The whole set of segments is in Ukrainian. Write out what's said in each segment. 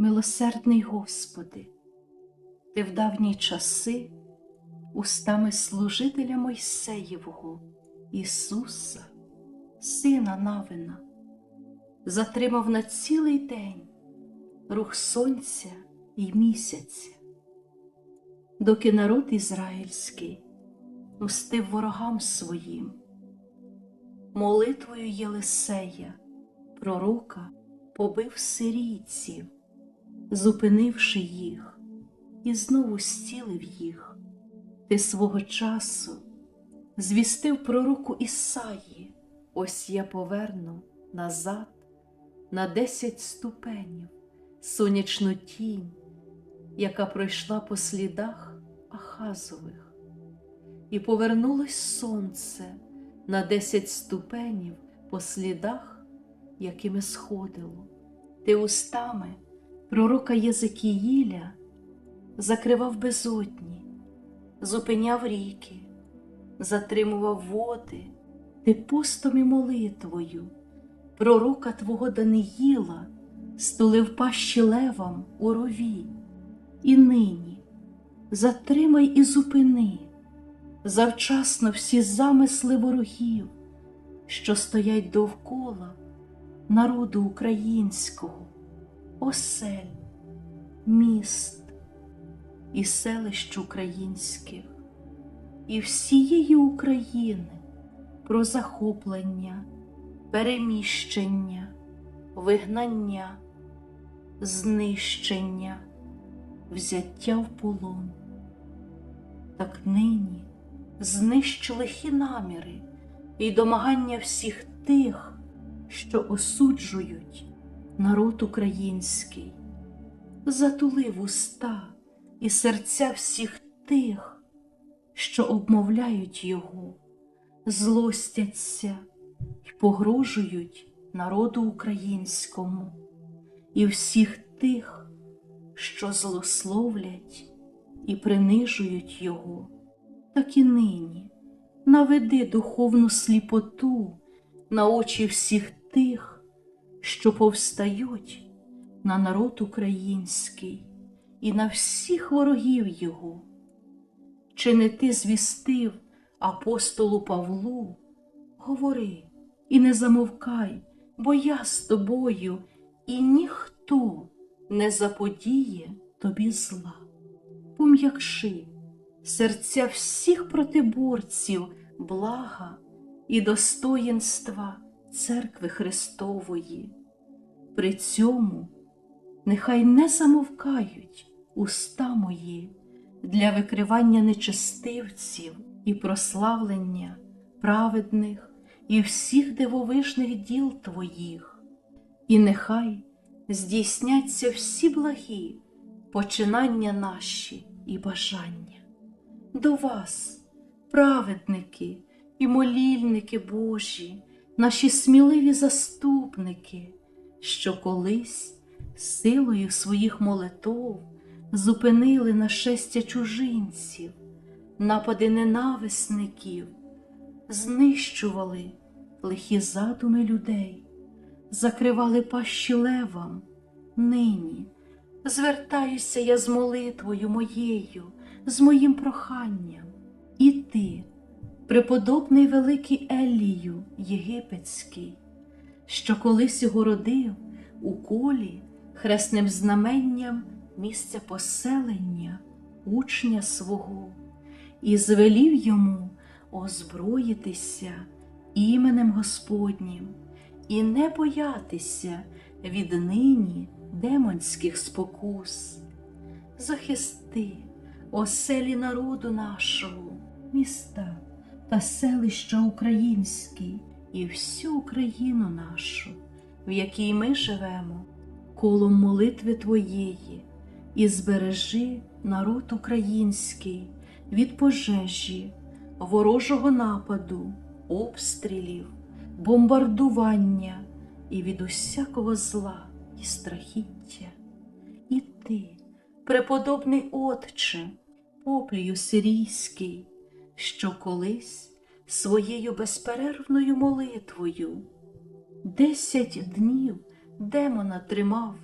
Милосердний Господи, Ти в давні часи устами служителя Мойсеєвого Ісуса, Сина Навина, затримав на цілий день рух сонця і місяця, доки народ ізраїльський мстив ворогам своїм, молитвою Єлисея, пророка, побив сирійців, зупинивши їх і знову стілив їх. Ти свого часу звістив пророку Ісаї, ось я поверну назад на десять ступенів сонячну тінь, яка пройшла по слідах Ахазових, і повернулось сонце на десять ступенів по слідах, якими сходило. Ти устами пророка Єзекіїля закривав безодні, зупиняв ріки, затримував води, ти постом і молитвою, пророка твого Даниїла стулив пащі левам у рові, і нині затримай і зупини завчасно всі замисли ворогів, що стоять довкола народу українського, осель, міст і селищ українських, і всієї України про захоплення, переміщення, вигнання, знищення, взяття в полон. Так нині знищ лихі наміри і домагання всіх тих, що осуджують народ український, затулив уста і серця всіх тих, що обмовляють його, злостяться і погрожують народу українському і всіх тих, що злословлять і принижують його, так і нині наведи духовну сліпоту на очі всіх тих, що повстають на народ український і на всіх ворогів його. Чи не ти звістив апостолу Павлу? Говори і не замовкай, бо я з тобою, і ніхто не заподіє тобі зла. Пом'якши серця всіх протиборців, блага і достоїнства церкви Христової. При цьому нехай не замовкають уста мої для викривання нечестивців і прославлення праведних і всіх дивовижних діл Твоїх, і нехай здійсняться всі благі починання наші і бажання. До вас, праведники і молільники Божі, наші сміливі заступники, що колись силою своїх молитов зупинили нашестя чужинців, напади ненависників, знищували лихі задуми людей, закривали пащі левам. Нині звертаюся я з молитвою моєю, з моїм проханням, і ти, преподобний великий Елію Єгипетський, що колись городив у колі хресним знаменням місця поселення учня свого, і звелів йому озброїтися іменем Господнім і не боятися віднині демонських спокус. Захисти оселі народу нашого, міста та селища українські і всю Україну нашу, в якій ми живемо, колом молитви Твоєї, і збережи народ український від пожежі, ворожого нападу, обстрілів, бомбардування і від усякого зла і страхіття. І ти, преподобний Отче, поплію сирійський, що колись своєю безперервною молитвою десять днів демона тримав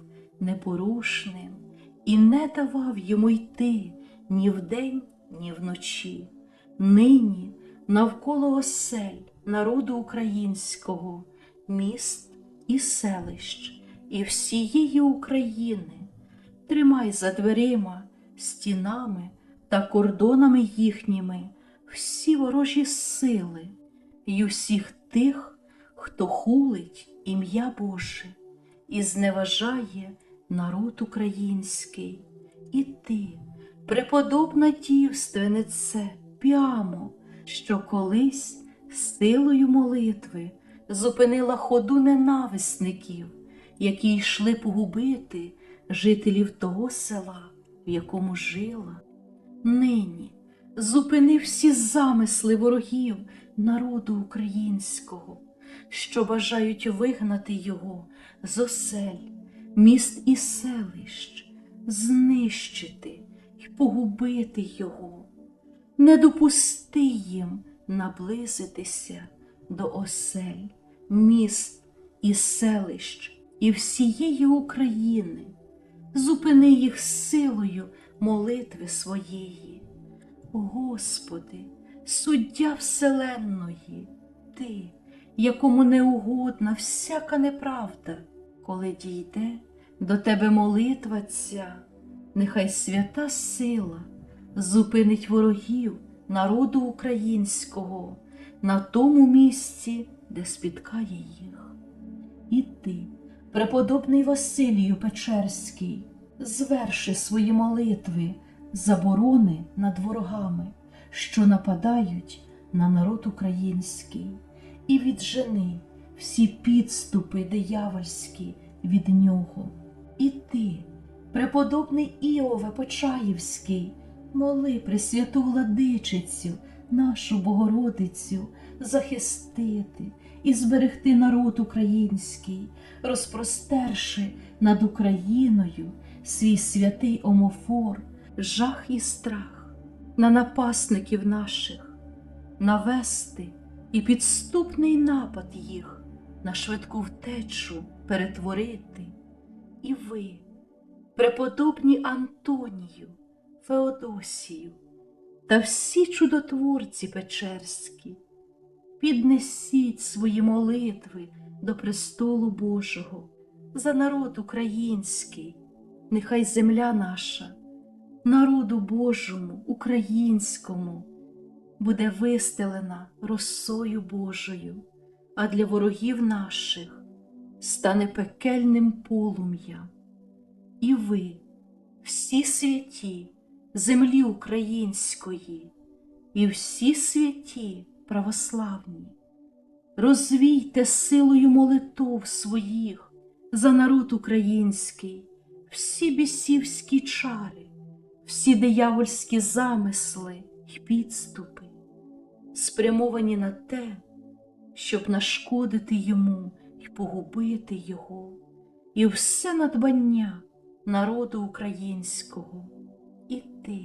непорушним і не давав йому йти ні вдень, ні вночі. Нині навколо осель народу українського, міст і селищ, і всієї України. Тримай за дверима, стінами та кордонами їхніми всі ворожі сили й усіх тих, хто хулить ім'я Боже і зневажає народ український. І ти, преподобна дівственнице, прямо, що колись силою молитви зупинила ходу ненависників, які йшли погубити жителів того села, в якому жила. Нині зупини всі замисли ворогів народу українського, що бажають вигнати його з осель, міст і селищ, знищити і погубити його. Не допусти їм наблизитися до осель, міст і селищ і всієї України. Зупини їх силою молитви своєї. Господи, суддя Вселенної, Ти, якому не угодна всяка неправда, коли дійде до Тебе молитва ця, нехай свята сила зупинить ворогів народу українського на тому місці, де спіткає їх. І ти, преподобний Василію Печерський, зверши свої молитви, заборони над ворогами, що нападають на народ український, і віджени всі підступи диявольські від нього. І ти, преподобний Іове Почаївський, моли Пресвяту владичицю, нашу Богородицю, захистити і зберегти народ український, розпростерши над Україною свій святий омофор, жах і страх на напасників наших, навести і підступний напад їх на швидку втечу перетворити. І ви, преподобні Антонію, Феодосію та всі чудотворці Печерські, піднесіть свої молитви до престолу Божого за народ український, нехай земля наша, народу Божому, українському, буде вистелена росою Божою, а для ворогів наших стане пекельним полум'ям. І ви, всі святі землі української, і всі святі православні, розвійте силою молитов своїх за народ український, всі бісівські чари, всі диявольські замисли й підступи, спрямовані на те, щоб нашкодити йому й погубити його, і все надбання народу українського. І ти,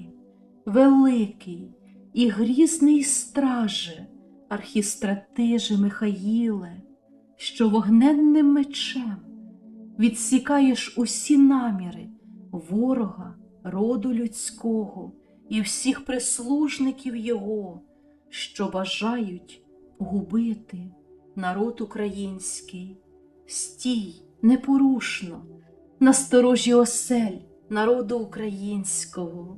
великий і грізний страже, архістратиже Михаїле, що вогненним мечем відсікаєш усі наміри ворога, роду людського і всіх прислужників його, що бажають губити народ український, стій непорушно, на сторожі осель народу українського,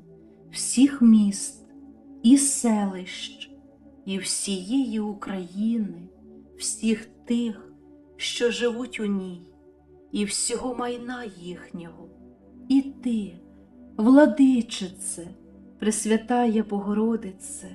всіх міст і селищ, і всієї України, всіх тих, що живуть у ній, і всього майна їхнього, і ти, владичице, Пресвятая Богородице,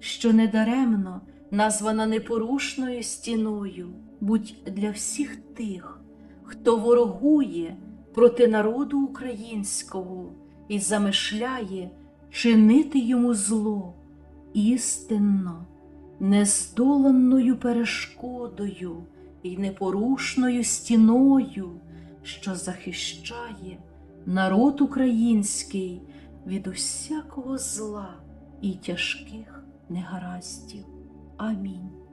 що недаремно названа непорушною стіною, будь для всіх тих, хто ворогує проти народу українського і замишляє чинити йому зло істинно, нездоланною перешкодою і непорушною стіною, що захищає народ український від усякого зла і тяжких негараздів. Амінь.